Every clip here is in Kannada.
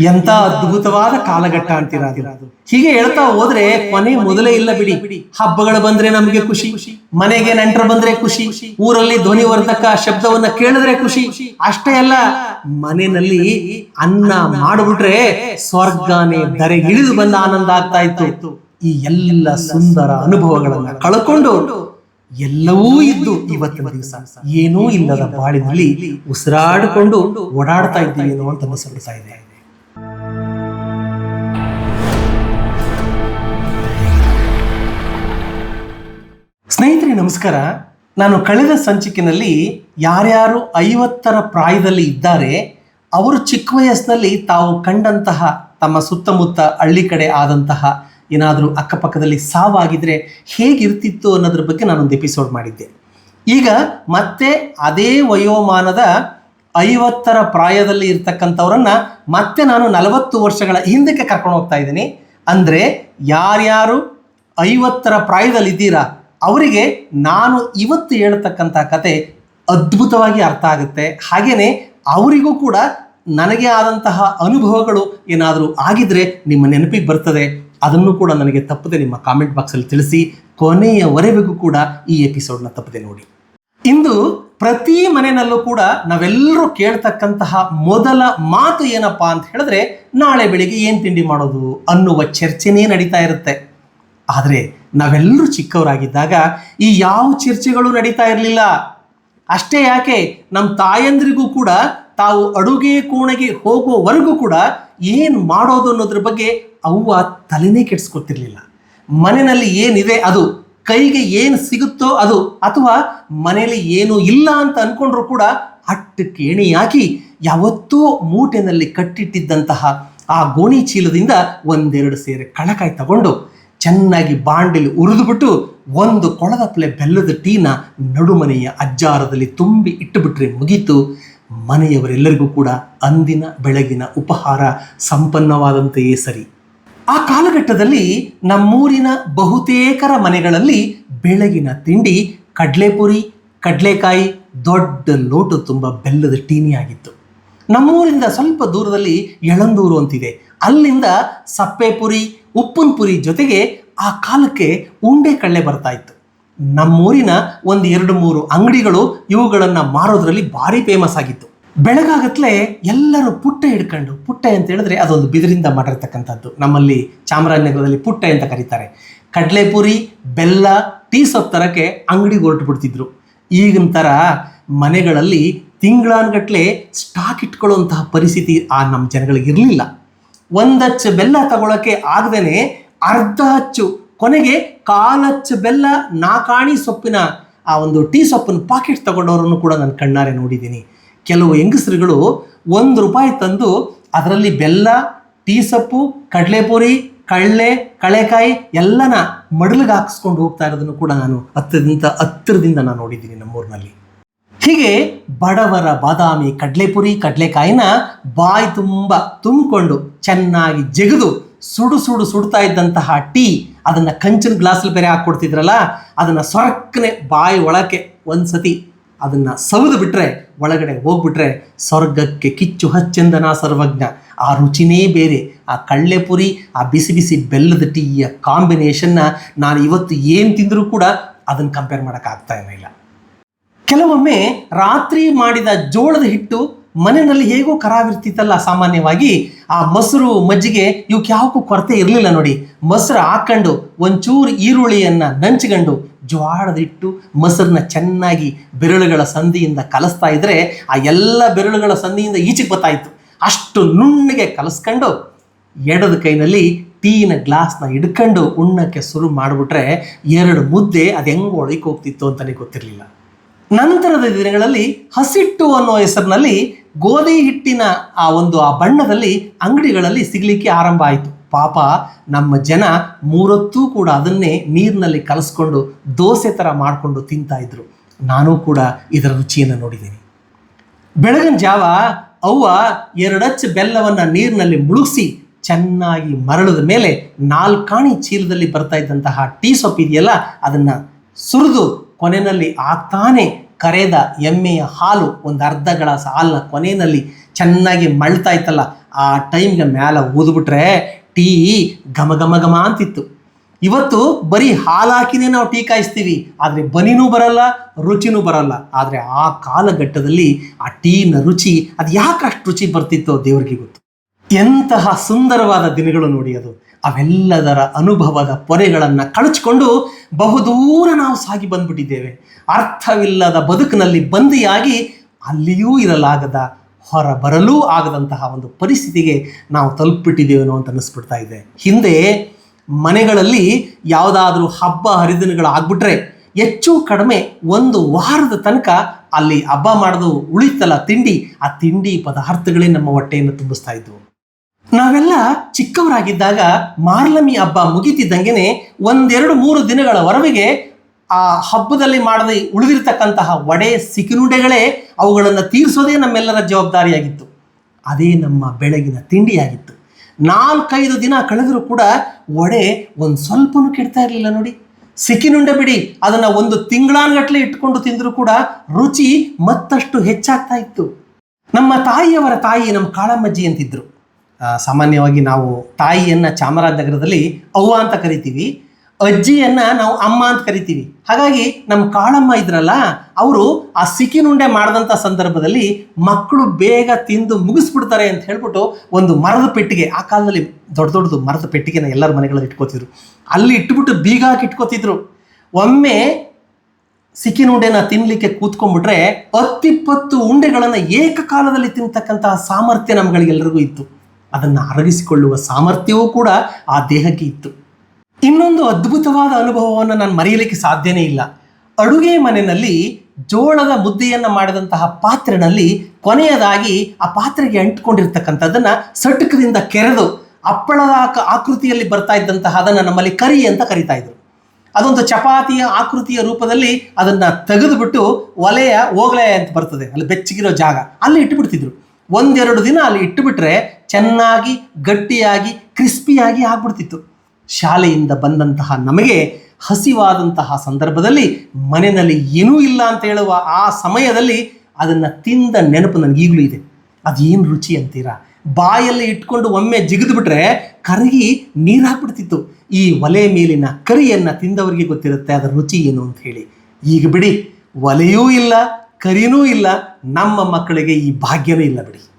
ಎಂತ ಅದ್ಭುತವಾದ ಕಾಲಘಟ್ಟ ಅಂತೀರ ಹೀಗೆ ಹೇಳ್ತಾ ಹೋದ್ರೆ ಕೊನೆ ಮೊದಲೇ ಇಲ್ಲ ಬಿಡಿ. ಹಬ್ಬಗಳು ಬಂದ್ರೆ ನಮ್ಗೆ ಖುಷಿ, ಮನೆಗೆ ನೆಂಟರು ಬಂದ್ರೆ ಖುಷಿ, ಊರಲ್ಲಿ ಧ್ವನಿವರ್ಧಕ ಶಬ್ದವನ್ನ ಕೇಳಿದ್ರೆ ಖುಷಿ. ಅಷ್ಟೇ ಅಲ್ಲ, ಮನೆಯಲ್ಲಿ ಅನ್ನ ಮಾಡಿಬಿಟ್ರೆ ಸ್ವರ್ಗನೇ ಇಳಿದು ಬಂದ ಆನಂದ ಆಗ್ತಾ ಇತ್ತು. ಈ ಎಲ್ಲ ಸುಂದರ ಅನುಭವಗಳನ್ನ ಕಳ್ಕೊಂಡು ಎಲ್ಲವೂ ಇದ್ದು ಇವತ್ತಿನ ದಿವಸ. ಏನೂ ಇಲ್ಲದ ಬಾಳಿನಲ್ಲಿ ಉಸಿರಾಡಿಕೊಂಡು ಓಡಾಡ್ತಾ ಇದ್ದೀವಿ ಅಂತ ಅನಿಸ್ಬಿಡ್ತಾ ಇದೆ. ಸ್ನೇಹಿತರೆ, ನಮಸ್ಕಾರ. ನಾನು ಕಳೆದ ಸಂಚಿಕೆಯಲ್ಲಿ ಯಾರ್ಯಾರು ಐವತ್ತರ ಪ್ರಾಯದಲ್ಲಿ ಇದ್ದಾರೆ, ಅವರು ಚಿಕ್ಕ ವಯಸ್ಸಿನಲ್ಲಿ ತಾವು ಕಂಡಂತಹ ತಮ್ಮ ಸುತ್ತಮುತ್ತ ಹಳ್ಳಿ ಕಡೆ ಆದಂತಹ ಏನಾದರೂ ಅಕ್ಕಪಕ್ಕದಲ್ಲಿ ಸಾವಾಗಿದ್ರೆ ಹೇಗಿರ್ತಿತ್ತು ಅನ್ನೋದ್ರ ಬಗ್ಗೆ ನಾನೊಂದು ಎಪಿಸೋಡ್ ಮಾಡಿದ್ದೆ. ಈಗ ಮತ್ತೆ ಅದೇ ವಯೋಮಾನದ ಐವತ್ತರ ಪ್ರಾಯದಲ್ಲಿ ಇರ್ತಕ್ಕಂಥವ್ರನ್ನ ಮತ್ತೆ ನಾನು ನಲವತ್ತು ವರ್ಷಗಳ ಹಿಂದಕ್ಕೆ ಕರ್ಕೊಂಡು ಹೋಗ್ತಾ ಇದ್ದೀನಿ. ಅಂದರೆ ಯಾರ್ಯಾರು ಐವತ್ತರ ಪ್ರಾಯದಲ್ಲಿದ್ದೀರಾ ಅವರಿಗೆ ನಾನು ಇವತ್ತು ಹೇಳ್ತಕ್ಕಂಥ ಕತೆ ಅದ್ಭುತವಾಗಿ ಅರ್ಥ ಆಗುತ್ತೆ. ಹಾಗೆಯೇ ಅವರಿಗೂ ಕೂಡ ನನಗೆ ಆದಂತಹ ಅನುಭವಗಳು ಏನಾದರೂ ಆಗಿದ್ರೆ ನಿಮ್ಮ ನೆನಪಿಗೆ ಬರ್ತದೆ. ಅದನ್ನು ಕೂಡ ನನಗೆ ತಪ್ಪದೆ ನಿಮ್ಮ ಕಾಮೆಂಟ್ ಬಾಕ್ಸಲ್ಲಿ ತಿಳಿಸಿ. ಕೊನೆಯವರೆಗೂ ಕೂಡ ಈ ಎಪಿಸೋಡ್ನ ತಪ್ಪದೆ ನೋಡಿ. ಇಂದು ಪ್ರತಿ ಮನೆಯಲ್ಲೂ ಕೂಡ ನಾವೆಲ್ಲರೂ ಕೇಳ್ತಕ್ಕಂತಹ ಮೊದಲ ಮಾತು ಏನಪ್ಪಾ ಅಂತ ಹೇಳಿದ್ರೆ ನಾಳೆ ಬೆಳಿಗ್ಗೆ ಏನು ತಿಂಡಿ ಮಾಡೋದು ಅನ್ನುವ ಚರ್ಚೆನೇ ನಡೀತಾ ಇರುತ್ತೆ. ಆದರೆ ನಾವೆಲ್ಲರೂ ಚಿಕ್ಕವರಾಗಿದ್ದಾಗ ಈ ಯಾವ ಚರ್ಚೆಗಳು ನಡೀತಾ ಇರಲಿಲ್ಲ. ಅಷ್ಟೇ ಯಾಕೆ ನಮ್ಮ ತಾಯಂದ್ರಿಗೂ ಕೂಡ ತಾವು ಅಡುಗೆ ಕೋಣೆಗೆ ಹೋಗೋವರೆಗೂ ಕೂಡ ಏನು ಮಾಡೋದು ಅನ್ನೋದ್ರ ಬಗ್ಗೆ ಅವ್ವ ತಲೆನೇ ಕೆಡಿಸ್ಕೊತಿರ್ಲಿಲ್ಲ. ಮನೆಯಲ್ಲಿ ಏನಿದೆ ಅದು, ಕೈಗೆ ಏನು ಸಿಗುತ್ತೋ ಅದು ಅಥವಾ ಮನೆಯಲ್ಲಿ ಏನು ಇಲ್ಲ ಅಂತ ಅಂದ್ಕೊಂಡ್ರೂ ಕೂಡ ಅಟ್ಟು ಕೇಣಿ ಯಾವತ್ತೂ ಮೂಟೆನಲ್ಲಿ ಕಟ್ಟಿಟ್ಟಿದ್ದಂತಹ ಆ ಗೋಣಿ ಚೀಲದಿಂದ ಒಂದೆರಡು ಸೇರೆ ಕಳಕಾಯಿ ತಗೊಂಡು ಚೆನ್ನಾಗಿ ಬಾಂಡಿಲಿ ಉರಿದುಬಿಟ್ಟು ಒಂದು ಕೊಳದಪ್ಲೆ ಬೆಲ್ಲದ ಟೀನ ನಡುಮನೆಯ ಅಜ್ಜಾರದಲ್ಲಿ ತುಂಬಿ ಇಟ್ಟುಬಿಟ್ರೆ ಮುಗೀತು. ಮನೆಯವರೆಲ್ಲರಿಗೂ ಕೂಡ ಅಂದಿನ ಬೆಳಗಿನ ಉಪಹಾರ ಸಂಪನ್ನವಾದಂತೆಯೇ ಸರಿ. ಆ ಕಾಲಘಟ್ಟದಲ್ಲಿ ನಮ್ಮೂರಿನ ಬಹುತೇಕರ ಮನೆಗಳಲ್ಲಿ ಬೆಳಗಿನ ತಿಂಡಿ, ಕಡಲೆಪುರಿ, ಕಡಲೆಕಾಯಿ, ದೊಡ್ಡ ಲೋಟು ತುಂಬ ಬೆಲ್ಲದ ಟೀನಿ ಆಗಿತ್ತು ನಮ್ಮೂರಿಂದ ಸ್ವಲ್ಪ ದೂರದಲ್ಲಿ ಯಳಂದೂರು ಅಂತಿದೆ. ಅಲ್ಲಿಂದ ಸಪ್ಪೆಪುರಿ ಉಪ್ಪಿನ ಪುರಿ ಜೊತೆಗೆ ಆ ಕಾಲಕ್ಕೆ ಉಂಡೆ ಕಳ್ಳೆ ಬರ್ತಾ ಇತ್ತು. ನಮ್ಮೂರಿನ ಒಂದು ಎರಡು ಮೂರು ಅಂಗಡಿಗಳು ಇವುಗಳನ್ನು ಮಾರೋದ್ರಲ್ಲಿ ಭಾರಿ ಫೇಮಸ್ ಆಗಿತ್ತು. ಬೆಳಗಾಗತ್ಲೆ ಎಲ್ಲರೂ ಪುಟ್ಟೆ ಹಿಡ್ಕೊಂಡು, ಪುಟ್ಟೆ ಅಂತ ಹೇಳಿದ್ರೆ ಅದೊಂದು ಬಿದಿರಿಂದ ಮಾಡಿರ್ತಕ್ಕಂಥದ್ದು. ನಮ್ಮಲ್ಲಿ ಚಾಮರಾಜನಗರದಲ್ಲಿ ಪುಟ್ಟೆ ಅಂತ ಕರೀತಾರೆ. ಕಡಲೆಪುರಿ, ಬೆಲ್ಲ, ಟೀ ಸೊಪ್ಪು ತರಕ್ಕೆ ಅಂಗಡಿಗೆ ಹೊರಟು ಬಿಡ್ತಿದ್ರು. ಈಗಿನ ಥರ ಮನೆಗಳಲ್ಲಿ ತಿಂಗಳಾನ್ಗಟ್ಲೆ ಸ್ಟಾಕ್ ಇಟ್ಕೊಳ್ಳುವಂತಹ ಪರಿಸ್ಥಿತಿ ಆ ನಮ್ಮ ಜನಗಳಿಗೆ ಇರಲಿಲ್ಲ. ಒಂದಚ್ಚು ಬೆಲ್ಲ ತಗೊಳಕ್ಕೆ ಆಗದೇನೆ ಅರ್ಧ ಹಚ್ಚು ಕೊನೆಗೆ ಕಾಲಚ್ಚು ಬೆಲ್ಲ ನಾಕಾಣಿ ಸೊಪ್ಪಿನ ಆ ಒಂದು ಟೀ ಸೊಪ್ಪಿನ ಪಾಕೆಟ್ ತಗೊಂಡವರನ್ನು ಕೂಡ ನಾನು ಕಣ್ಣಾರೆ ನೋಡಿದ್ದೀನಿ. ಕೆಲವು ಹೆಂಗಸರುಗಳು ಒಂದು ರೂಪಾಯಿ ತಂದು ಅದರಲ್ಲಿ ಬೆಲ್ಲ, ಟೀ ಸೊಪ್ಪು, ಕಡಲೆಪುರಿ, ಕಳ್ಳೆ, ಕಳೆಕಾಯಿ ಎಲ್ಲನ ಮಡಲಿಗೆ ಹಾಕಿಸ್ಕೊಂಡು ಹೋಗ್ತಾ ಇರೋದನ್ನು ಕೂಡ ನಾನು ಹತ್ತಿರದಿಂದ ಹತ್ತಿರದಿಂದ ನಾನು ನೋಡಿದ್ದೀನಿ ನಮ್ಮೂರಿನಲ್ಲಿ. ಹೀಗೆ ಬಡವರ ಬಾದಾಮಿ ಕಡಲೆಪುರಿ, ಕಡಲೆಕಾಯಿನ ಬಾಯಿ ತುಂಬ ತುಂಬಿಕೊಂಡು ಚೆನ್ನಾಗಿ ಜಗದು, ಸುಡು ಸುಡು ಸುಡ್ತಾ ಇದ್ದಂತಹ ಟೀ ಅದನ್ನು ಕಂಚಿನ ಗ್ಲಾಸಲ್ಲಿ ಬೇರೆ ಹಾಕ್ಕೊಡ್ತಿದ್ರಲ್ಲ ಅದನ್ನು ಸ್ವರ್ಕನೆ ಬಾಯಿ ಒಳಕ್ಕೆ ಒಂದು ಸತಿ ಅದನ್ನು ಸವಿದು ಬಿಟ್ಟರೆ ಒಳಗಡೆ ಹೋಗ್ಬಿಟ್ರೆ ಸ್ವರ್ಗಕ್ಕೆ ಕಿಚ್ಚು ಹಚ್ಚಂದನ ಸರ್ವಜ್ಞ. ಆ ರುಚಿನೇ ಬೇರೆ. ಆ ಕಳ್ಳೆಪುರಿ ಆ ಬಿಸಿ ಬಿಸಿ ಬೆಲ್ಲದ ಟೀಯ ಕಾಂಬಿನೇಷನ್ನ ನಾನು ಇವತ್ತು ಏನು ತಿಂದರೂ ಕೂಡ ಅದನ್ನು ಕಂಪೇರ್ ಮಾಡೋಕ್ಕಾಗ್ತಾ ಇಲ್ಲ. ಕೆಲವೊಮ್ಮೆ ರಾತ್ರಿ ಮಾಡಿದ ಜೋಳದ ಹಿಟ್ಟು ಮನೆಯಲ್ಲಿ ಹೇಗೋ ಖರಾಬಿರ್ತಿತ್ತಲ್ಲ ಸಾಮಾನ್ಯವಾಗಿ. ಆ ಮೊಸರು ಮಜ್ಜಿಗೆ ಇವಕ್ಕೆ ಯಾವಕ್ಕೂ ಕೊರತೆ ಇರಲಿಲ್ಲ ನೋಡಿ. ಮೊಸರು ಹಾಕೊಂಡು ಒಂಚೂರು ಈರುಳ್ಳಿಯನ್ನು ನಂಚ್ಕೊಂಡು ಹಿಟ್ಟು ಮೊಸರನ್ನ ಚೆನ್ನಾಗಿ ಬೆರಳುಗಳ ಸಂಧಿಯಿಂದ ಕಲಿಸ್ತಾ ಇದ್ರೆ ಆ ಎಲ್ಲ ಬೆರಳುಗಳ ಸಂಧಿಯಿಂದ ಈಚೆಗೆ ಬರ್ತಾಯಿತ್ತು ಅಷ್ಟು ನುಣ್ಣಗೆ ಕಲಿಸ್ಕೊಂಡು ಎಡದ ಕೈನಲ್ಲಿ ಟೀನ ಗ್ಲಾಸ್ನ ಹಿಡ್ಕೊಂಡು ಉಣ್ಣಕ್ಕೆ ಶುರು ಮಾಡಿಬಿಟ್ರೆ ಎರಡು ಮುದ್ದೆ ಅದು ಹೆಂಗೆ ಒಳಗೆ ಹೋಗ್ತಿತ್ತು ಅಂತಲೇ ಗೊತ್ತಿರಲಿಲ್ಲ. ನಂತರದ ದಿನಗಳಲ್ಲಿ ಹಸಿಟ್ಟು ಅನ್ನೋ ಹೆಸರಿನಲ್ಲಿ ಗೋಧಿ ಹಿಟ್ಟಿನ ಆ ಒಂದು ಆ ಬಣ್ಣದಲ್ಲಿ ಅಂಗಡಿಗಳಲ್ಲಿ ಸಿಗಲಿಕ್ಕೆ ಆರಂಭ ಆಯಿತು. ಪಾಪ ನಮ್ಮ ಜನ ಮೂರೊತ್ತೂ ಕೂಡ ಅದನ್ನೇ ನೀರಿನಲ್ಲಿ ಕಲಸ್ಕೊಂಡು ದೋಸೆ ಥರ ಮಾಡಿಕೊಂಡು ತಿಂತಾ ಇದ್ರು. ನಾನು ಕೂಡ ಇದರ ರುಚಿಯನ್ನು ನೋಡಿದ್ದೀನಿ. ಬೆಳಗಿನ ಜಾವ ಅವ್ವ ಎರಡಚ್ಚ ಬೆಲ್ಲವನ್ನು ನೀರಿನಲ್ಲಿ ಮುಳುಗಿಸಿ ಚೆನ್ನಾಗಿ ಮರಳದ ಮೇಲೆ ನಾಲ್ಕಾಣಿ ಚೀಲದಲ್ಲಿ ಬರ್ತಾ ಇದ್ದಂತಹ ಟೀ ಸೊಪ್ಪು ಇದೆಯಲ್ಲ, ಅದನ್ನು ಸುರಿದು ಕೊನೆಯಲ್ಲಿ ಆಗ್ತಾನೆ ಕರೆದ ಎಮ್ಮೆಯ ಹಾಲು ಒಂದು ಅರ್ಧ ಗ್ಲಾಸ್ ಹಾಲಿನ ಕೊನೆಯಲ್ಲಿ ಚೆನ್ನಾಗಿ ಮಳ್ತಾ ಇತ್ತಲ್ಲ, ಆ ಟೈಮ್ಗೆ ಮೇಲೆ ಊದ್ಬಿಟ್ರೆ ಟೀ ಘಮ ಘಮ ಘಮ ಅಂತಿತ್ತು. ಇವತ್ತು ಬರೀ ಹಾಲು ಹಾಕಿನೇ ನಾವು ಟೀ ಕಾಯಿಸ್ತೀವಿ, ಆದರೆ ಬನಿನೂ ಬರಲ್ಲ, ರುಚಿನೂ ಬರಲ್ಲ. ಆದರೆ ಆ ಕಾಲಘಟ್ಟದಲ್ಲಿ ಆ ಟೀನ ರುಚಿ ಅದು ಯಾಕೆ ಅಷ್ಟು ರುಚಿ ಬರ್ತಿತ್ತೋ ದೇವ್ರಿಗೆ ಗೊತ್ತು. ಎಂತಹ ಸುಂದರವಾದ ದಿನಗಳು ನೋಡಿ ಅದು. ಅವೆಲ್ಲದರ ಅನುಭವದ ಪೊರೆಗಳನ್ನು ಕಳಚಿಕೊಂಡು ಬಹುದೂರ ನಾವು ಸಾಗಿ ಬಂದ್ಬಿಟ್ಟಿದ್ದೇವೆ. ಅರ್ಥವಿಲ್ಲದ ಬದುಕಿನಲ್ಲಿ ಬಂದಿಯಾಗಿ ಅಲ್ಲಿಯೂ ಇರಲಾಗದ ಹೊರ ಬರಲೂ ಆಗದಂತಹ ಒಂದು ಪರಿಸ್ಥಿತಿಗೆ ನಾವು ತಲುಪಿಟ್ಟಿದ್ದೇವೇನೋ ಅಂತ ಅನ್ನಿಸ್ಬಿಡ್ತಾ ಇದೆ. ಹಿಂದೆ ಮನೆಗಳಲ್ಲಿ ಯಾವುದಾದ್ರೂ ಹಬ್ಬ ಹರಿದಿನಗಳು ಆಗ್ಬಿಟ್ರೆ ಹೆಚ್ಚು ಕಡಿಮೆ ಒಂದು ವಾರದ ತನಕ ಅಲ್ಲಿ ಹಬ್ಬ ಮಾಡೋದು ಉಳಿತಲ್ಲ ತಿಂಡಿ, ಆ ತಿಂಡಿ ಪದಾರ್ಥಗಳೇ ನಮ್ಮ ಹೊಟ್ಟೆಯನ್ನು ತುಂಬಿಸ್ತಾ ಇದ್ವು. ನಾವೆಲ್ಲ ಚಿಕ್ಕವರಾಗಿದ್ದಾಗ ಮಾರ್ಲಮಿ ಹಬ್ಬ ಮುಗಿತಿದ್ದಂಗೆನೆ ಒಂದೆರಡು ಮೂರು ದಿನಗಳವರೆಗೆ ಆ ಹಬ್ಬದಲ್ಲಿ ಮಾಡದೆ ಉಳಿದಿರ್ತಕ್ಕಂತಹ ವಡೆ ಸಿಕಿನುಂಡೆಗಳೇ ಅವುಗಳನ್ನು ತೀರಿಸೋದೇ ನಮ್ಮೆಲ್ಲರ ಜವಾಬ್ದಾರಿಯಾಗಿತ್ತು. ಅದೇ ನಮ್ಮ ಬೆಳಗಿನ ತಿಂಡಿಯಾಗಿತ್ತು. ನಾಲ್ಕೈದು ದಿನ ಕಳೆದರೂ ಕೂಡ ವಡೆ ಒಂದು ಸ್ವಲ್ಪನೂ ಕೆಡ್ತಾ ಇರಲಿಲ್ಲ ನೋಡಿ. ಸಿಕ್ಕಿನುಂಡೆ ಬಿಡಿ, ಅದನ್ನು ಒಂದು ತಿಂಗಳಾನ್ಗಟ್ಲೆ ಇಟ್ಕೊಂಡು ತಿಂದರೂ ಕೂಡ ರುಚಿ ಮತ್ತಷ್ಟು ಹೆಚ್ಚಾಗ್ತಾ ಇತ್ತು. ನಮ್ಮ ತಾಯಿಯವರ ತಾಯಿ ನಮ್ಮ ಕಾಳಮ್ಮಜ್ಜಿ ಅಂತಿದ್ರು. ಸಾಮಾನ್ಯವಾಗಿ ನಾವು ತಾಯಿಯನ್ನು ಚಾಮರಾಜನಗರದಲ್ಲಿ ಅವ್ವ ಅಂತ ಕರಿತೀವಿ, ಅಜ್ಜಿಯನ್ನು ನಾವು ಅಮ್ಮ ಅಂತ ಕರಿತೀವಿ. ಹಾಗಾಗಿ ನಮ್ಮ ಕಾಳಮ್ಮ ಇದ್ರಲ್ಲ, ಅವರು ಆ ಸಿಕ್ಕಿನುಂಡೆ ಮಾಡಿದಂಥ ಸಂದರ್ಭದಲ್ಲಿ ಮಕ್ಕಳು ಬೇಗ ತಿಂದು ಮುಗಿಸ್ಬಿಡ್ತಾರೆ ಅಂತ ಹೇಳ್ಬಿಟ್ಟು ಒಂದು ಮರದ ಪೆಟ್ಟಿಗೆ, ಆ ಕಾಲದಲ್ಲಿ ದೊಡ್ಡ ದೊಡ್ಡದು ಮರದ ಪೆಟ್ಟಿಗೆನ ಎಲ್ಲರ ಮನೆಗಳಲ್ಲಿ ಇಟ್ಕೋತಿದ್ರು. ಅಲ್ಲಿ ಇಟ್ಬಿಟ್ಟು ಬೀಗ ಹಾಕಿ ಇಟ್ಕೋತಿದ್ರು. ಒಮ್ಮೆ ಸಿಕ್ಕಿನ ಉಂಡೆನ ತಿನ್ಲಿಕ್ಕೆ ಕೂತ್ಕೊಂಡ್ಬಿಟ್ರೆ ಹತ್ತಿಪ್ಪತ್ತು ಉಂಡೆಗಳನ್ನು ಏಕಕಾಲದಲ್ಲಿ ತಿಂತಕ್ಕಂತಹ ಸಾಮರ್ಥ್ಯ ನಮ್ಗಳಿಗೆಲ್ಲರಿಗೂ ಇತ್ತು. ಅದನ್ನು ಅರಗಿಸಿಕೊಳ್ಳುವ ಸಾಮರ್ಥ್ಯವೂ ಕೂಡ ಆ ದೇಹಕ್ಕೆ ಇತ್ತು. ಇನ್ನೊಂದು ಅದ್ಭುತವಾದ ಅನುಭವವನ್ನು ನಾನು ಮರೆಯಲಿಕ್ಕೆ ಸಾಧ್ಯನೇ ಇಲ್ಲ. ಅಡುಗೆ ಮನೆಯಲ್ಲಿ ಜೋಳದ ಮುದ್ದೆಯನ್ನು ಮಾಡಿದಂತಹ ಪಾತ್ರೆನಲ್ಲಿ ಕೊನೆಯದಾಗಿ ಆ ಪಾತ್ರೆಗೆ ಅಂಟ್ಕೊಂಡಿರ್ತಕ್ಕಂಥದ್ದನ್ನು ಸಟುಕದಿಂದ ಕೆರೆದು ಅಪ್ಪಳದ ಆಕ- ಆಕೃತಿಯಲ್ಲಿ ಬರ್ತಾ ಇದ್ದಂತಹ ಅದನ್ನು ನಮ್ಮಲ್ಲಿ ಕರಿ ಅಂತ ಕರಿತಾ ಇದ್ರು. ಅದೊಂದು ಚಪಾತಿಯ ಆಕೃತಿಯ ರೂಪದಲ್ಲಿ ಅದನ್ನು ತೆಗೆದುಬಿಟ್ಟು ಒಲೆಯ ಓಗಲೆ ಅಂತ ಬರ್ತದೆ. ಅಲ್ಲಿ ಬೆಚ್ಚಗಿರೋ ಜಾಗ. ಅಲ್ಲಿ ಇಟ್ಟುಬಿಡ್ತಿದ್ರು ಒಂದೆರಡು ದಿನ ಅಲ್ಲಿ ಇಟ್ಟುಬಿಟ್ರೆ ಚೆನ್ನಾಗಿ, ಗಟ್ಟಿಯಾಗಿ, ಕ್ರಿಸ್ಪಿಯಾಗಿ ಆಗ್ಬಿಡ್ತಿತ್ತು. ಶಾಲೆಯಿಂದ ಬಂದಂತಹ ನಮಗೆ ಹಸಿವಾದಂತಹ ಸಂದರ್ಭದಲ್ಲಿ ಮನೆಯಲ್ಲಿ ಏನೂ ಇಲ್ಲ ಅಂತ ಹೇಳುವ ಆ ಸಮಯದಲ್ಲಿ ಅದನ್ನು ತಿಂದ ನೆನಪು ನನಗೆ ಈಗಲೂ ಇದೆ. ಅದೇನು ರುಚಿ ಅಂತೀರಾ? ಬಾಯಲ್ಲಿ ಇಟ್ಕೊಂಡು ಒಮ್ಮೆ ಜಿಗಿದ್ಬಿಟ್ರೆ ಕರಗಿ ನೀರು ಹಾಕ್ಬಿಡ್ತಿತ್ತು. ಈ ಒಲೆ ಮೇಲಿನ ಕರಿಯನ್ನು ತಿಂದವರಿಗೆ ಗೊತ್ತಿರುತ್ತೆ ಅದರ ರುಚಿ ಏನು ಅಂತ ಹೇಳಿ. ಈಗ ಬಿಡಿ, ಒಲೆಯೂ ಇಲ್ಲ ಕರಿನೂ ಇಲ್ಲ, ನಮ್ಮ ಮಕ್ಕಳಿಗೆ ಈ ಭಾಗ್ಯವೂ ಇಲ್ಲ ಬಿಡಿ.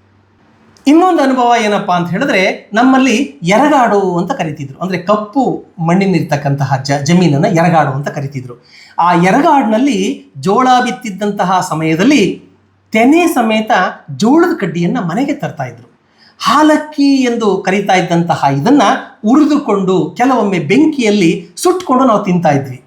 ಇನ್ನೊಂದು ಅನುಭವ ಏನಪ್ಪ ಅಂತ ಹೇಳಿದ್ರೆ, ನಮ್ಮಲ್ಲಿ ಎರಗಾಡು ಅಂತ ಕರಿತಿದ್ರು. ಅಂದ್ರೆ ಕಪ್ಪು ಮಣ್ಣಿನಿರ್ತಕ್ಕಂತಹ ಜ, ಜಮೀನನ್ನ ಎರಗಾಡು ಅಂತ ಕರಿತಿದ್ರು. ಆ ಎರಗಾಡಿನಲ್ಲಿ ಜೋಳ ಬಿತ್ತಿದ್ದಂತಹ ಸಮಯದಲ್ಲಿ ತೆನೆ ಸಮೇತ ಜೋಳದ ಕಡ್ಡಿಯನ್ನು ಮನೆಗೆ ತರ್ತಾ ಇದ್ರು. ಹಾಲಕ್ಕಿ ಎಂದು ಕರಿತಾ ಇದ್ದಂತಹ ಇದನ್ನ ಉರಿದುಕೊಂಡು ಕೆಲವೊಮ್ಮೆ ಬೆಂಕಿಯಲ್ಲಿ ಸುಟ್ಕೊಂಡು ನಾವು ತಿಂತಾ ಇದ್ವಿ.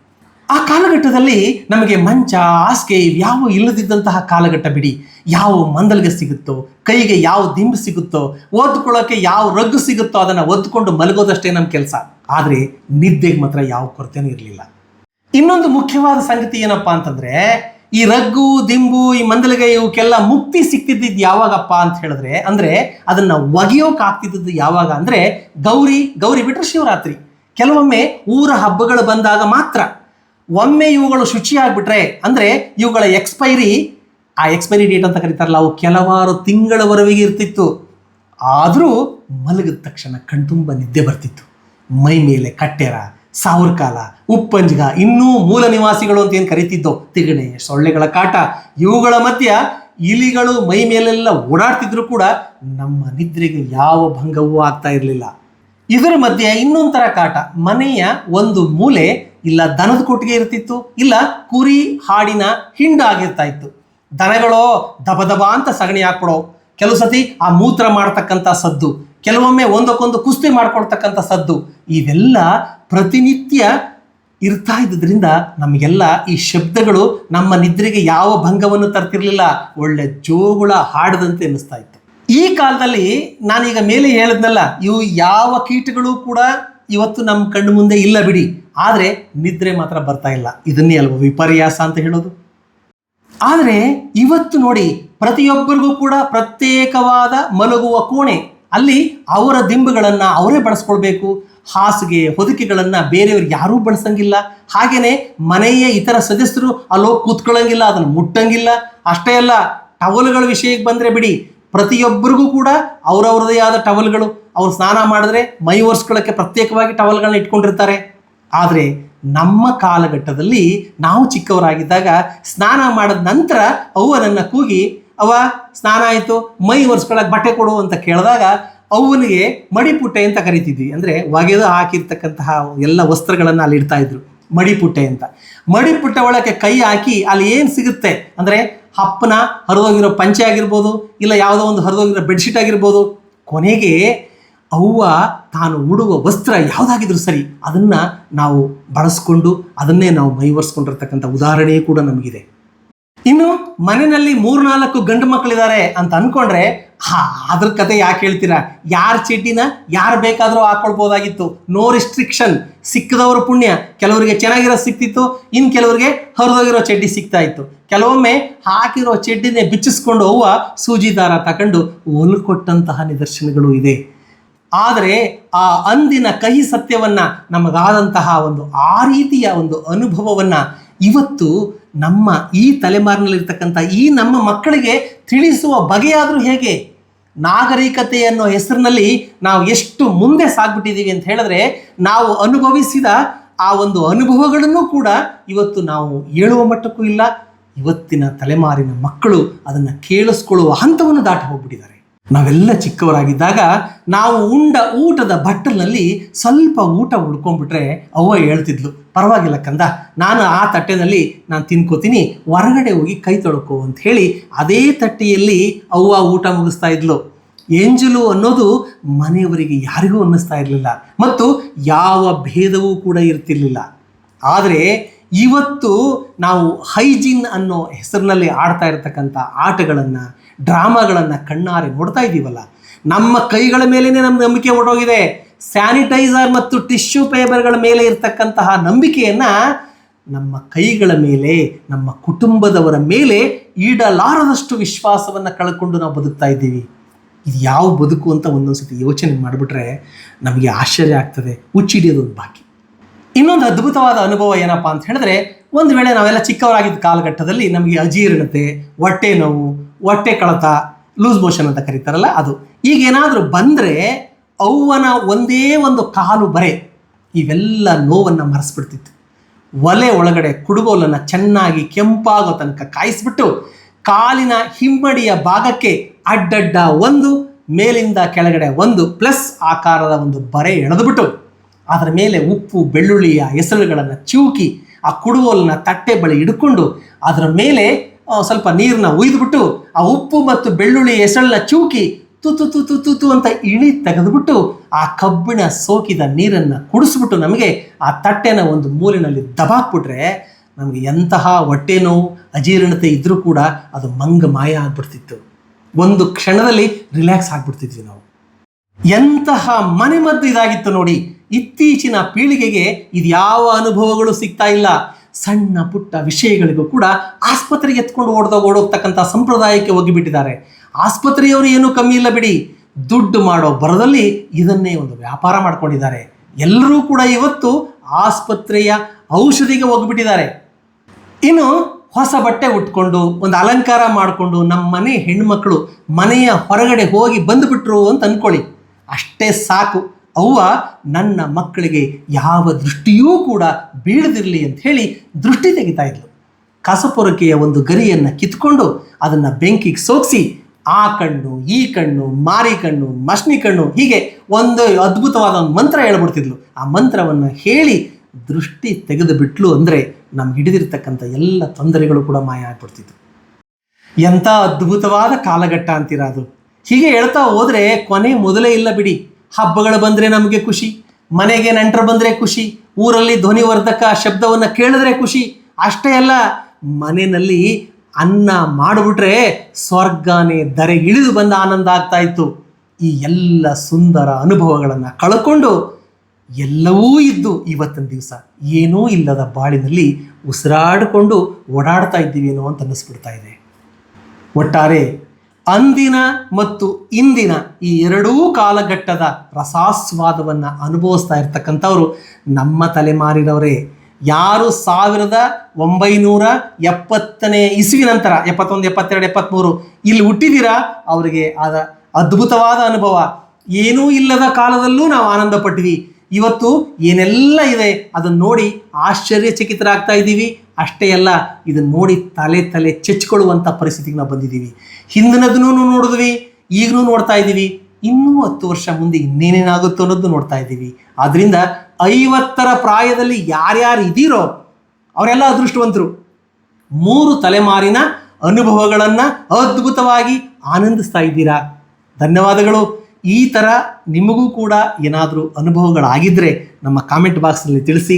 ಆ ಕಾಲಘಟ್ಟದಲ್ಲಿ ನಮಗೆ ಮಂಚ, ಹಾಸಿಗೆ ಯಾವ ಇಲ್ಲದಿದ್ದಂತಹ ಕಾಲಘಟ್ಟ ಬಿಡಿ. ಯಾವ ಮಂದಲ್ಗೆ ಸಿಗುತ್ತೋ, ಕೈಗೆ ಯಾವ ದಿಂಬು ಸಿಗುತ್ತೋ, ಓದ್ಕೊಳ್ಳೋಕೆ ಯಾವ ರಗ್ಗು ಸಿಗುತ್ತೋ ಅದನ್ನು ಒದ್ಕೊಂಡು ಮಲಗೋದಷ್ಟೇ ನಮ್ಮ ಕೆಲಸ. ಆದರೆ ನಿದ್ದೆಗೆ ಮಾತ್ರ ಯಾವ ಕೊರತೆನೂ ಇರಲಿಲ್ಲ. ಇನ್ನೊಂದು ಮುಖ್ಯವಾದ ಸಂಗತಿ ಏನಪ್ಪಾ ಅಂತಂದ್ರೆ, ಈ ರಗ್ಗು, ದಿಂಬು, ಈ ಮಂದಲಿಗೆ ಇವಕ್ಕೆಲ್ಲ ಮುಕ್ತಿ ಸಿಕ್ತಿದ್ದಿದ್ದು ಯಾವಾಗಪ್ಪ ಅಂತ ಹೇಳಿದ್ರೆ, ಅಂದ್ರೆ ಅದನ್ನ ಒಗೆಯೋಕೆ ಆಗ್ತಿದ್ದದ್ದು ಯಾವಾಗ ಅಂದ್ರೆ ಗೌರಿ ಗೌರಿ ಬಿಟ್ಟರೆ ಶಿವರಾತ್ರಿ. ಕೆಲವೊಮ್ಮೆ ಊರ ಹಬ್ಬಗಳು ಬಂದಾಗ ಮಾತ್ರ. ಒಮ್ಮೆ ಇವುಗಳು ಶುಚಿಯಾಗ್ಬಿಟ್ರೆ ಅಂದ್ರೆ ಇವುಗಳ ಎಕ್ಸ್ಪೈರಿ ಆ ಎಕ್ಸ್ಪೈರಿ ಡೇಟ್ ಅಂತ ಕರೀತಾರಲ್ಲ, ಅವು ಕೆಲವಾರು ತಿಂಗಳವರೆಗೆ ಇರ್ತಿತ್ತು. ಆದರೂ ಮಲಗಿದ ತಕ್ಷಣ ಕಣ್ತುಂಬ ನಿದ್ದೆ ಬರ್ತಿತ್ತು. ಮೈ ಮೇಲೆ ಕಟ್ಟೆರ ಸಾವಿರ ಉಪ್ಪಂಜ್ಗ ಉಪ್ಪಂಜಗ, ಇನ್ನೂ ಮೂಲ ನಿವಾಸಿಗಳು ಅಂತ ಏನು ಕರಿತಿದ್ದೋ, ತಿಗಣೆ, ಸೊಳ್ಳೆಗಳ ಕಾಟ, ಇವುಗಳ ಮಧ್ಯ ಇಲಿಗಳು ಮೈ ಮೇಲೆಲ್ಲ ಓಡಾಡ್ತಿದ್ರು ಕೂಡ ನಮ್ಮ ನಿದ್ರೆಗೆ ಯಾವ ಭಂಗವೂ ಆಗ್ತಾ ಇರಲಿಲ್ಲ. ಇದರ ಮಧ್ಯೆ ಇನ್ನೊಂಥರ ಕಾಟ. ಮನೆಯ ಒಂದು ಮೂಲೆ ಇಲ್ಲ ದನದ ಕೊಟ್ಟಿಗೆ ಇರ್ತಿತ್ತು, ಇಲ್ಲ ಕುರಿ ಹಾಡಿನ ಹಿಂಡ ಇತ್ತು ದನಗಳೋ ದಬ ದಬ ಅಂತ ಸಗಣಿ ಹಾಕ್ಬಿಡೋ. ಕೆಲವು ಸತಿ ಆ ಮೂತ್ರ ಮಾಡ್ತಕ್ಕಂಥ ಸದ್ದು, ಕೆಲವೊಮ್ಮೆ ಒಂದಕ್ಕೊಂದು ಕುಸ್ತಿ ಮಾಡ್ಕೊಳ್ತಕ್ಕಂಥ ಸದ್ದು, ಇವೆಲ್ಲ ಪ್ರತಿನಿತ್ಯ ಇರ್ತಾ ಇದ್ದಿದ್ರಿಂದ ನಮಗೆಲ್ಲ ಈ ಶಬ್ದಗಳು ನಮ್ಮ ನಿದ್ರೆಗೆ ಯಾವ ಭಂಗವನ್ನು ತರ್ತಿರ್ಲಿಲ್ಲ. ಒಳ್ಳೆ ಜೋಗುಳ ಹಾಡದಂತೆ ಅನ್ನಿಸ್ತಾ ಇತ್ತು ಈ ಕಾಲದಲ್ಲಿ ನಾನೀಗ ಮೇಲೆ ಹೇಳಿದ್ನಲ್ಲ, ಇವು ಯಾವ ಕೀಟಗಳು ಕೂಡ ಇವತ್ತು ನಮ್ಮ ಕಣ್ಣು ಮುಂದೆ ಇಲ್ಲ ಬಿಡಿ. ಆದರೆ ನಿದ್ರೆ ಮಾತ್ರ ಬರ್ತಾ ಇಲ್ಲ. ಇದನ್ನೇ ಅಲ್ವ ವಿಪರ್ಯಾಸ ಅಂತ ಹೇಳೋದು? ಆದರೆ ಇವತ್ತು ನೋಡಿ ಪ್ರತಿಯೊಬ್ಬರಿಗೂ ಕೂಡ ಪ್ರತ್ಯೇಕವಾದ ಮಲಗುವ ಕೋಣೆ. ಅಲ್ಲಿ ಅವರ ದಿಂಬುಗಳನ್ನು ಅವರೇ ಬಳಸ್ಕೊಳ್ಬೇಕು. ಹಾಸಿಗೆ, ಹೊದಿಕೆಗಳನ್ನು ಬೇರೆಯವ್ರಿಗೆ ಯಾರೂ ಬಳಸಂಗಿಲ್ಲ. ಹಾಗೆಯೇ ಮನೆಯ ಇತರ ಸದಸ್ಯರು ಅಲ್ಲೋಗಿ ಕೂತ್ಕೊಳ್ಳಂಗಿಲ್ಲ, ಅದನ್ನು ಮುಟ್ಟಂಗಿಲ್ಲ. ಅಷ್ಟೇ ಅಲ್ಲ, ಟವಲ್ಗಳ ವಿಷಯಕ್ಕೆ ಬಂದರೆ ಬಿಡಿ ಪ್ರತಿಯೊಬ್ಬರಿಗೂ ಕೂಡ ಅವರವ್ರದೇ ಆದ ಟವಲ್ಗಳು. ಅವ್ರು ಸ್ನಾನ ಮಾಡಿದ್ರೆ ಮೈ ಒರೆಸ್ಕೊಳ್ಳೋಕ್ಕೆ ಪ್ರತ್ಯೇಕವಾಗಿ ಟವಲ್ಗಳನ್ನ ಇಟ್ಕೊಂಡಿರ್ತಾರೆ. ಆದರೆ ನಮ್ಮ ಕಾಲಘಟ್ಟದಲ್ಲಿ ನಾವು ಚಿಕ್ಕವರಾಗಿದ್ದಾಗ ಸ್ನಾನ ಮಾಡಿದ ನಂತರ ಅವ್ವನನ್ನು ಕೂಗಿ ಅವ ಸ್ನಾನ ಆಯಿತು, ಮೈ ಒರೆಸ್ಕೊಳ್ಳೋಕೆ ಬಟ್ಟೆ ಕೊಡು ಅಂತ ಕೇಳಿದಾಗ ಅವನಿಗೆ ಮಡಿಪುಟ್ಟೆ ಅಂತ ಕರಿತಿದ್ವಿ. ಅಂದರೆ ಒಗೆದು ಹಾಕಿರ್ತಕ್ಕಂತಹ ಎಲ್ಲ ವಸ್ತ್ರಗಳನ್ನು ಅಲ್ಲಿ ಇಡ್ತಾ ಇದ್ರು. ಮಡಿಪುಟ್ಟೆ ಅಂತ. ಮಡಿಪುಟ್ಟೆ ಒಳಗೆ ಕೈ ಹಾಕಿ ಅಲ್ಲಿ ಏನು ಸಿಗುತ್ತೆ? ಅಂದರೆ ಹಪ್ಪನ ಹರಿದೋಗಿರೋ ಪಂಚೆ ಆಗಿರ್ಬೋದು, ಇಲ್ಲ ಯಾವುದೋ ಒಂದು ಹರಿದೋಗಿರೋ ಬೆಡ್ಶೀಟ್ ಆಗಿರ್ಬೋದು, ಕೊನೆಗೆ ಅವ್ವ ತಾನು ಉಡುವ ವಸ್ತ್ರ ಯಾವುದಾಗಿದ್ರೂ ಸರಿ, ಅದನ್ನು ನಾವು ಬಳಸ್ಕೊಂಡು, ಅದನ್ನೇ ನಾವು ಮೈವರ್ಸ್ಕೊಂಡಿರ್ತಕ್ಕಂಥ ಉದಾಹರಣೆ ಕೂಡ ನಮಗಿದೆ. ಇನ್ನು ಮನೆಯಲ್ಲಿ ಮೂರ್ನಾಲ್ಕು ಗಂಡು ಮಕ್ಕಳಿದ್ದಾರೆ ಅಂತ ಅನ್ಕೊಂಡ್ರೆ, ಹಾ, ಅದ್ರ ಕತೆ ಯಾಕೆ ಹೇಳ್ತೀರಾ? ಯಾರ ಚೀಟಿನ, ಯಾರು ಬೇಕಾದರೂ ಹಾಕೊಳ್ಬೋದಾಗಿತ್ತು. ನೋ ರಿಸ್ಟ್ರಿಕ್ಷನ್ ಸಿಕ್ಕದವರು ಪುಣ್ಯ. ಕೆಲವರಿಗೆ ಚೆನ್ನಾಗಿರೋ ಸಿಕ್ತಿತ್ತು ಇನ್ನು ಕೆಲವರಿಗೆ ಹರಿದೋಗಿರೋ ಚಡ್ಡಿ ಸಿಗ್ತಾ ಇತ್ತು. ಕೆಲವೊಮ್ಮೆ ಹಾಕಿರೋ ಚಡ್ಡಿನೇ ಬಿಚ್ಚಿಸ್ಕೊಂಡು ಅವ್ವ ಸೂಜಿ ದಾರ ಒಲು ಹೊಲ್ಕೊಟ್ಟಂತಹ ನಿದರ್ಶನಗಳು ಇದೆ. ಆದರೆ ಆ ಅಂದಿನ ಕಹಿ ಸತ್ಯವನ್ನು ನಮಗಾದಂತಹ ಒಂದು ಆ ರೀತಿಯ ಒಂದು ಅನುಭವವನ್ನು ಇವತ್ತು ನಮ್ಮ ಈ ತಲೆಮಾರಿನಲ್ಲಿರ್ತಕ್ಕಂಥ ಈ ನಮ್ಮ ಮಕ್ಕಳಿಗೆ ತಿಳಿಸುವ ಬಗೆಯಾದರೂ ಹೇಗೆ? ನಾಗರಿಕತೆ ಅನ್ನೋ ಹೆಸರಿನಲ್ಲಿ ನಾವು ಎಷ್ಟು ಮುಂದೆ ಸಾಗ್ಬಿಟ್ಟಿದ್ದೀವಿ ಅಂತ ಹೇಳಿದ್ರೆ ನಾವು ಅನುಭವಿಸಿದ ಆ ಒಂದು ಅನುಭವಗಳನ್ನು ಕೂಡ ಇವತ್ತು ನಾವು ಹೇಳುವ ಮಟ್ಟಕ್ಕೂ ಇಲ್ಲ. ಇವತ್ತಿನ ತಲೆಮಾರಿನ ಮಕ್ಕಳು ಅದನ್ನು ಕೇಳಿಸ್ಕೊಳ್ಳುವ ಹಂತವನ್ನು ದಾಟಿ ಹೋಗ್ಬಿಟ್ಟಿದ್ದಾರೆ. ನಾವೆಲ್ಲ ಚಿಕ್ಕವರಾಗಿದ್ದಾಗ ನಾವು ಉಂಡ ಊಟದ ಬಟ್ಟಲಿನಲ್ಲಿ ಸ್ವಲ್ಪ ಊಟ ಉಳ್ಕೊಂಡ್ಬಿಟ್ರೆ ಅವ್ವ ಹೇಳ್ತಿದ್ಲು, ಪರವಾಗಿಲ್ಲ ಕಂದ, ನಾನು ಆ ತಟ್ಟೆನಲ್ಲಿ ನಾನು ತಿನ್ಕೋತೀನಿ, ಹೊರಗಡೆ ಹೋಗಿ ಕೈ ತೊಳ್ಕೊ ಅಂತ ಹೇಳಿ ಅದೇ ತಟ್ಟೆಯಲ್ಲಿ ಅವ್ವ ಊಟ ಮುಗಿಸ್ತಾ ಇದ್ಲು. ಏಂಜಲು ಅನ್ನೋದು ಮನೆಯವರಿಗೆ ಯಾರಿಗೂ ಅನ್ನಿಸ್ತಾ ಇರಲಿಲ್ಲ ಮತ್ತು ಯಾವ ಭೇದವೂ ಕೂಡ ಇರ್ತಿರ್ಲಿಲ್ಲ. ಆದರೆ ಇವತ್ತು ನಾವು ಹೈಜೀನ್ ಅನ್ನೋ ಹೆಸರಿನಲ್ಲಿ ಆಡ್ತಾ ಇರತಕ್ಕಂಥ ಆಟಗಳನ್ನು ಡ್ರಾಮಾಗಳನ್ನು ಕಣ್ಣಾರೆ ನೋಡ್ತಾ ಇದ್ದೀವಲ್ಲ ನಮ್ಮ ಕೈಗಳ ಮೇಲೇ ನಮ್ಮ ನಂಬಿಕೆ ಹೊರಟೋಗಿದೆ ಸ್ಯಾನಿಟೈಸರ್ ಮತ್ತು ಟಿಶ್ಯೂ ಪೇಪರ್ಗಳ ಮೇಲೆ ಇರತಕ್ಕಂತಹ ನಂಬಿಕೆಯನ್ನು ನಮ್ಮ ಕೈಗಳ ಮೇಲೆ, ನಮ್ಮ ಕುಟುಂಬದವರ ಮೇಲೆ ಈಡಲಾರದಷ್ಟು ವಿಶ್ವಾಸವನ್ನು ಕಳ್ಕೊಂಡು ನಾವು ಬದುಕ್ತಾ ಇದ್ದೀವಿ. ಇದು ಯಾವ ಬದುಕು ಅಂತ ಒಂದೊಂದು ಸತಿ ಯೋಚನೆ ಮಾಡಿಬಿಟ್ರೆ ನಮಗೆ ಆಶ್ಚರ್ಯ ಆಗ್ತದೆ. ಹುಚ್ಚಿಡಿಯೋದು ಬಾಕಿ. ಇನ್ನೊಂದು ಅದ್ಭುತವಾದ ಅನುಭವ ಏನಪ್ಪ ಅಂತ ಹೇಳಿದ್ರೆ, ಒಂದು ವೇಳೆ ನಾವೆಲ್ಲ ಚಿಕ್ಕವರಾಗಿದ್ದ ಕಾಲಘಟ್ಟದಲ್ಲಿ ನಮಗೆ ಅಜೀರ್ಣತೆ, ಹೊಟ್ಟೆ ನೋವು, ಹೊಟ್ಟೆ ಕಳತ, ಲೂಸ್ ಮೋಷನ್ ಅಂತ ಕರೀತಾರಲ್ಲ ಅದು. ಈಗೇನಾದರೂ ಬಂದರೆ ಅವ್ವನ ಒಂದೇ ಒಂದು ಕಾಲು ಬರೆ, ಇವೆಲ್ಲ ನೋವನ್ನು ಮರೆಸ್ಬಿಡ್ತಿತ್ತು. ಒಲೆ ಒಳಗಡೆ ಕುಡುಗೋಲನ್ನು ಚೆನ್ನಾಗಿ ಕೆಂಪಾಗೋ ತನಕ ಕಾಯಿಸ್ಬಿಟ್ಟು ಕಾಲಿನ ಹಿಮ್ಮಡಿಯ ಭಾಗಕ್ಕೆ ಅಡ್ಡಡ್ಡ ಒಂದು, ಮೇಲಿಂದ ಕೆಳಗಡೆ ಒಂದು, ಪ್ಲಸ್ ಆಕಾರದ ಒಂದು ಬರೆ ಎಳೆದುಬಿಟ್ಟು ಅದರ ಮೇಲೆ ಉಪ್ಪು ಬೆಳ್ಳುಳ್ಳಿಯ ಹೆಸರುಗಳನ್ನು ಚಿವುಕಿ ಆ ಕುಡುಗೋಲನ್ನ ತಟ್ಟೆ ಬಳಿ ಹಿಡ್ಕೊಂಡು ಅದರ ಮೇಲೆ ಸ್ವಲ್ಪ ನೀರನ್ನ ಉಯ್ದುಬಿಟ್ಟು ಆ ಉಪ್ಪು ಮತ್ತು ಬೆಳ್ಳುಳ್ಳಿ ಹೆಸಳನ್ನ ಚೂಕಿ ತುತು ತು ತು ಅಂತ ಇಳಿ ತೆಗೆದುಬಿಟ್ಟು ಆ ಕಬ್ಬಿಣ ಸೋಕಿದ ನೀರನ್ನು ಕುಡಿಸ್ಬಿಟ್ಟು ನಮಗೆ ಆ ತಟ್ಟೆನ ಒಂದು ಮೂಲಿನಲ್ಲಿ ದಬಾಕ್ಬಿಟ್ರೆ ನಮಗೆ ಎಂತಹ ಹೊಟ್ಟೆ ನೋವು ಅಜೀರ್ಣತೆ ಇದ್ದರೂ ಕೂಡ ಅದು ಮಂಗ ಮಾಯ ಆಗ್ಬಿಡ್ತಿತ್ತು. ಒಂದು ಕ್ಷಣದಲ್ಲಿ ರಿಲ್ಯಾಕ್ಸ್ ಆಗ್ಬಿಡ್ತಿದ್ವಿ ನಾವು. ಎಂತಹ ಮನೆಮದ್ದು ಇದಾಗಿತ್ತು ನೋಡಿ. ಇತ್ತೀಚಿನ ಪೀಳಿಗೆಗೆ ಇದ್ಯಾವ ಅನುಭವಗಳು ಸಿಗ್ತಾ ಇಲ್ಲ. ಸಣ್ಣ ಪುಟ್ಟ ವಿಷಯಗಳಿಗೂ ಕೂಡ ಆಸ್ಪತ್ರೆಗೆ ಎತ್ಕೊಂಡು ಓಡ್ದಾಗ ಓಡೋಗ್ತಕ್ಕಂಥ ಸಂಪ್ರದಾಯಕ್ಕೆ ಹೋಗಿಬಿಟ್ಟಿದ್ದಾರೆ. ಆಸ್ಪತ್ರೆಯವರು ಏನೂ ಕಮ್ಮಿ ಇಲ್ಲ ಬಿಡಿ. ದುಡ್ಡು ಮಾಡೋ ಬರದಲ್ಲಿ ಇದನ್ನೇ ಒಂದು ವ್ಯಾಪಾರ ಮಾಡ್ಕೊಂಡಿದ್ದಾರೆ. ಎಲ್ಲರೂ ಕೂಡ ಇವತ್ತು ಆಸ್ಪತ್ರೆಯ ಔಷಧಿಗೆ ಹೋಗಿಬಿಟ್ಟಿದ್ದಾರೆ. ಇನ್ನು ಹೊಸ ಬಟ್ಟೆ ಉಟ್ಕೊಂಡು, ಒಂದು ಅಲಂಕಾರ ಮಾಡಿಕೊಂಡು ನಮ್ಮ ಮನೆ ಹೆಣ್ಮಕ್ಳು ಮನೆಯ ಹೊರಗಡೆ ಹೋಗಿ ಬಂದುಬಿಟ್ರು ಅಂತ ಅಂದ್ಕೊಳ್ಳಿ ಅಷ್ಟೇ ಸಾಕು. ಅವ್ವ ನನ್ನ ಮಕ್ಕಳಿಗೆ ಯಾವ ದೃಷ್ಟಿಯೂ ಕೂಡ ಬೀಳದಿರಲಿ ಅಂತ ಹೇಳಿ ದೃಷ್ಟಿ ತೆಗಿತಾ ಇದ್ಲು. ಕಸಪೊರಕೆಯ ಒಂದು ಗರಿಯನ್ನು ಕಿತ್ಕೊಂಡು ಅದನ್ನು ಬೆಂಕಿಗೆ ಸೋಗಿಸಿ ಆ ಕಣ್ಣು, ಈ ಕಣ್ಣು, ಮಾರಿ ಕಣ್ಣು ಮಶ್ನಿ ಕಣ್ಣು ಹೀಗೆ ಒಂದು ಅದ್ಭುತವಾದ ಒಂದು ಮಂತ್ರ ಹೇಳ್ಬಿಡ್ತಿದ್ಲು. ಆ ಮಂತ್ರವನ್ನು ಹೇಳಿ ದೃಷ್ಟಿ ತೆಗೆದು ಬಿಟ್ಲು ಅಂದರೆ ನಮ್ಗೆ ಹಿಡಿದಿರ್ತಕ್ಕಂಥ ಎಲ್ಲ ತೊಂದರೆಗಳು ಕೂಡ ಮಾಯ ಆಗ್ಬಿಡ್ತಿದ್ವು. ಎಂಥ ಅದ್ಭುತವಾದ ಕಾಲಘಟ್ಟ ಅಂತೀರ ಅದು. ಹೀಗೆ ಹೇಳ್ತಾ ಹೋದರೆ ಕೊನೆ ಮೊದಲೇ ಇಲ್ಲ ಬಿಡಿ. ಹಬ್ಬಗಳು ಬಂದರೆ ನಮಗೆ ಖುಷಿ, ಮನೆಗೆ ನೆಂಟರು ಬಂದರೆ ಖುಷಿ, ಊರಲ್ಲಿ ಧ್ವನಿವರ್ಧಕ ಶಬ್ದವನ್ನು ಕೇಳಿದ್ರೆ ಖುಷಿ. ಅಷ್ಟೇ ಅಲ್ಲ, ಮನೆಯಲ್ಲಿ ಅನ್ನ ಮಾಡಿಬಿಟ್ರೆ ಸ್ವರ್ಗನೇ ದರೆ ಇಳಿದು ಬಂದ ಆನಂದ ಆಗ್ತಾ ಇತ್ತು. ಈ ಎಲ್ಲ ಸುಂದರ ಅನುಭವಗಳನ್ನು ಕಳ್ಕೊಂಡು ಎಲ್ಲವೂ ಇದ್ದು ಇವತ್ತಿನ ದಿವಸ ಏನೂ ಇಲ್ಲದ ಬಾಳಿನಲ್ಲಿ ಉಸಿರಾಡಿಕೊಂಡು ಓಡಾಡ್ತಾ ಇದ್ದೀವೇನೋ ಅಂತ ಅನ್ನಿಸ್ಬಿಡ್ತಾ ಇದೆ. ಒಟ್ಟಾರೆ ಅಂದಿನ ಮತ್ತು ಇಂದಿನ ಈ ಎರಡೂ ಕಾಲಘಟ್ಟದ ರಸಾಸ್ವಾದವನ್ನು ಅನುಭವಿಸ್ತಾ ಇರ್ತಕ್ಕಂಥವ್ರು ನಮ್ಮ ತಲೆಮಾರಿನವರೇ. ಯಾರು ಸಾವಿರದ ಒಂಬೈನೂರ ಎಪ್ಪತ್ತನೇ ಇಸ್ವಿ ನಂತರ, ಎಪ್ಪತ್ತೊಂದು, ಎಪ್ಪತ್ತೆರಡು ಎಪ್ಪತ್ತ್ಮೂರು ಇಲ್ಲಿ ಹುಟ್ಟಿದ್ದೀರಾ ಅವರಿಗೆ ಆದ ಅದ್ಭುತವಾದ ಅನುಭವ. ಏನೂ ಇಲ್ಲದ ಕಾಲದಲ್ಲೂ ನಾವು ಆನಂದ ಪಟ್ವಿ ಇವತ್ತು ಏನೆಲ್ಲ ಇದೆ ಅದನ್ನು ನೋಡಿ ಆಶ್ಚರ್ಯಚಕಿತರಾಗ್ತಾ ಇದ್ದೀವಿ. ಅಷ್ಟೇ ಅಲ್ಲ ಇದನ್ನು ನೋಡಿ ತಲೆ ತಲೆ ಚೆಚ್ಕೊಳ್ಳುವಂಥ ಪರಿಸ್ಥಿತಿಗೆ ನಾವು ಬಂದಿದ್ದೀವಿ ಹಿಂದಿನದನ್ನೂ ನೋಡಿದ್ವಿ ಈಗಲೂ ನೋಡ್ತಾ ಇದ್ದೀವಿ ಇನ್ನೂ ಹತ್ತು ವರ್ಷ ಮುಂದೆ ಇನ್ನೇನೇನಾಗುತ್ತೋ ಅನ್ನೋದು ನೋಡ್ತಾ ಇದ್ದೀವಿ ಆದ್ದರಿಂದ ಐವತ್ತರ ಪ್ರಾಯದಲ್ಲಿ ಯಾರ್ಯಾರು ಇದ್ದೀರೋ ಅವರೆಲ್ಲ ಅದೃಷ್ಟವಂತರು. ಮೂರು ತಲೆಮಾರಿನ ಅನುಭವಗಳನ್ನು ಅದ್ಭುತವಾಗಿ ಆನಂದಿಸ್ತಾ ಇದ್ದೀರಾ? ಧನ್ಯವಾದಗಳು. ಈ ಥರ ನಿಮಗೂ ಕೂಡ ಏನಾದರೂ ಅನುಭವಗಳಾಗಿದ್ದರೆ ನಮ್ಮ ಕಾಮೆಂಟ್ ಬಾಕ್ಸ್ನಲ್ಲಿ ತಿಳಿಸಿ.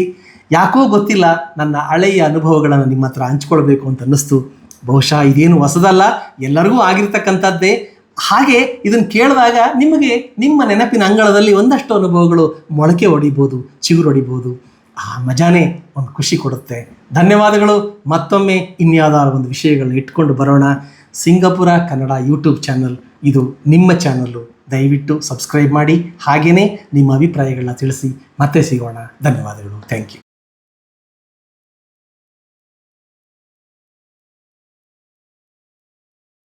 ಯಾಕೋ ಗೊತ್ತಿಲ್ಲ ನನ್ನ ಹಳೆಯ ಅನುಭವಗಳನ್ನು ನಿಮ್ಮ ಹತ್ರ ಹಂಚ್ಕೊಳ್ಬೇಕು ಅಂತ ಅನ್ನಿಸ್ತು. ಬಹುಶಃ ಇದೇನು ಹೊಸದಲ್ಲ, ಎಲ್ಲರಿಗೂ ಆಗಿರ್ತಕ್ಕಂಥದ್ದೇ. ಹಾಗೆ ಇದನ್ನು ಕೇಳಿದಾಗ ನಿಮಗೆ ನಿಮ್ಮ ನೆನಪಿನ ಅಂಗಳದಲ್ಲಿ ಒಂದಷ್ಟು ಅನುಭವಗಳು ಮೊಳಕೆ ಹೊಡಿಬೋದು ಚಿಗುರು ಹೊಡಿಬೋದು ಆ ಮಜಾನೇ ಒಂದು ಖುಷಿ ಕೊಡುತ್ತೆ. ಧನ್ಯವಾದಗಳು. ಮತ್ತೊಮ್ಮೆ ಇನ್ಯಾವುದಾದ್ರು ಒಂದು ವಿಷಯಗಳನ್ನ ಇಟ್ಕೊಂಡು ಬರೋಣ. Singapore Kannada YouTube channel. ಇದು ನಿಮ್ಮ ಚಾನಲ್ಲು ದಯವಿಟ್ಟು ಸಬ್ಸ್ಕ್ರೈಬ್ ಮಾಡಿ. ಹಾಗೆಯೇ ನಿಮ್ಮ ಅಭಿಪ್ರಾಯಗಳನ್ನ ತಿಳಿಸಿ. ಮತ್ತೆ ಸಿಗೋಣ. ಧನ್ಯವಾದಗಳು. Thank you.